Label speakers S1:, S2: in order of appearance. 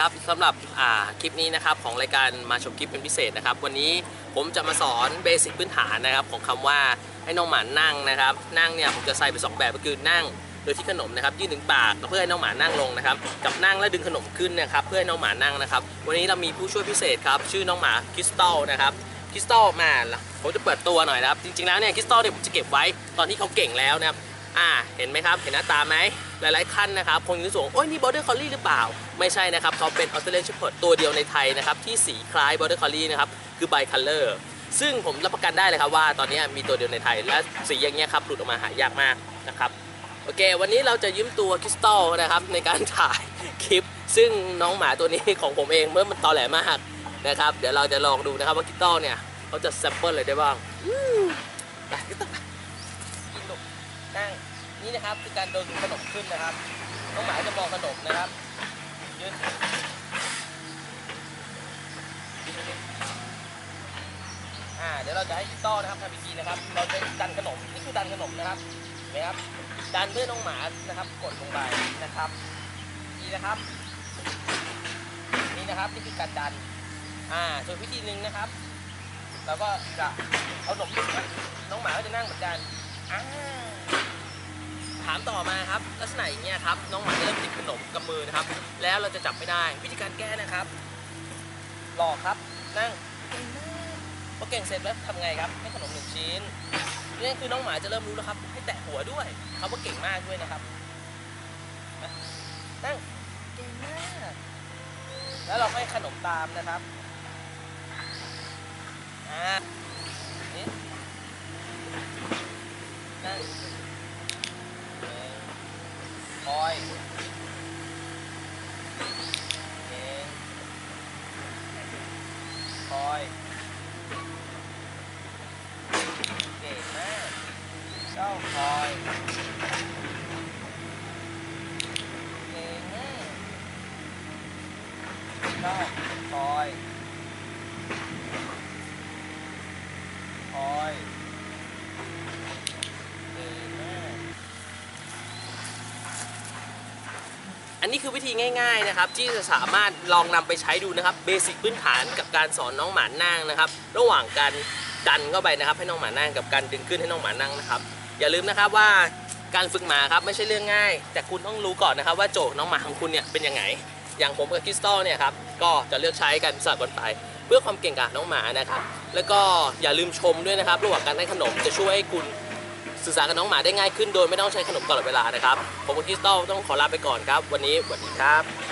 S1: ครับสำหรับคลิปนี้นะครับของรายการมาชมคลิปเป็นพิเศษนะครับ วันนี้ผมจะมาสอนเบสิกพื้นฐานนะครับของคำว่าให้น้องหมานั่งนะครับ นั่งเนี่ยผมจะใส่ไปสองแบบก็คือนั่ง โดยที่ขนมนะครับยื่นถึงปากเพื่อให้น้องหมานั่งลงนะครับ กับนั่งแล้วดึงขนมขึ้นนะครับเพื่อให้น้องหมานั่งนะครับ วันนี้เรามีผู้ช่วยพิเศษครับชื่อน้องหมาคริสตัลนะครับคริสตัลมาผมจะเปิดตัวหน่อยนะครับจริงๆแล้วเนี่ยคริสตัลเนี่ยผมจะเก็บไว้ตอนที่เขาเก่งแล้วนะครับ อ่าเห็นไหมครับ เห็นหน้าตาไหมหลายๆขั้นนะครับคงจะรู้สึกว่าโอ้ยนี่บอ r เดอร์คอลลี่หรือเปล่า ไม่ใช่นะครับเขาเป็นออสเตรเลียนเชพเพิร์ดตัวเดียวในไทยนะครับที่สีคล้ายบอ r เดอร์คอลลี่นะครับคือไบคัลเลอร์ซึ่งผมรับประกันได้เลยครับว่าตอนนี้มีตัวเดียวในไทย และสีอย่างเงี้ยครับหลุดออกมาหายากมากนะครับโอเค วันนี้เราจะยืมตัวคริสตัลนะครับในการถ่ายคลิป ซึ่งน้องหมาตัวนี้ของผมเองเมื่อมันตอแหลมากนะครับ เดี๋ยวเราจะลองดูนะครับว่าคริสตัลเนี่ยเขาจะแซมเปิลอะไรได้บ้างอืมไปคริสตัล นั่งนี่นะครับคือการโดนขนมขึ้นนะครับน้องหมาจะมองขนมนะครับยืนอ่าเดี๋ยวเราจะให้อีต้อนะครับทำอีกทีนะครับ เราจะดันขนมนี่คือดันขนมนะครับเห็นไหมครับดันเพื่อน้องหมานะครับ กดลงไปนะครับนี่นะครับนี่นะครับนี่คือการดันอ่าส่วนวิธีหนึ่งนะครับเราก็จะเอาขนมขึ้นมาน้องหมาก็จะนั่งเหมือนกันอ่า ต่อมาครับลักษณะอย่างเงี้ยครับน้องหมาจะเริ่มติดขนมกับมือนะครับ แล้วเราจะจับไม่ได้วิธีการแก้นะครับ หลอกครับนั่งพอเก่งเสร็จแล้วทำไงครับให้ขนมหนึ่งชิ้นนี่คือน้องหมาจะเริ่มรู้แล้วครับ ให้แตะหัวด้วยเขาว่าเก่งมากด้วยนะครับนะนั่งเก่งมากแล้วเราให้ขนมตามนะครับอ่านี่นั่ง คอยเองคอย เก่งมากเจ้า คอยเก่งมากเจ้าคอยคอยเก่งมากอันนี้คือวิธีง่าย ๆนะครับ ที่จะสามารถลองนำไปใช้ดูนะครับเบสิกพื้นฐานกับการสอนน้องหมานั่งนะครับ ระหว่างการดันเข้าไปนะครับ ให้น้องหมานั่งกับการดึงขึ้นให้น้องหมานั่งนะครับ อย่าลืมนะครับว่าการฝึกหมาครับไม่ใช่เรื่องง่าย แต่คุณต้องรู้ก่อนนะครับว่าโจทย์น้องหมาของคุณเนี่ยเป็นยังไงอย่างผมกับคริสตัลเนี่ยครับก็จะเลือกใช้กันสลับกันไป เพื่อความเก่งกาจน้องหมานะครับแล้วก็อย่าลืมชมด้วยนะครับระหว่างการให้ขนมจะช่วยให้คุณสื่อสารกับน้องหมาได้ง่ายขึ้นโดยไม่ต้องใช้ขนมตลอดเวลานะครับผมกับคริสตัลต้องขอลาไปก่อนครับ วันนี้สวัสดีครับ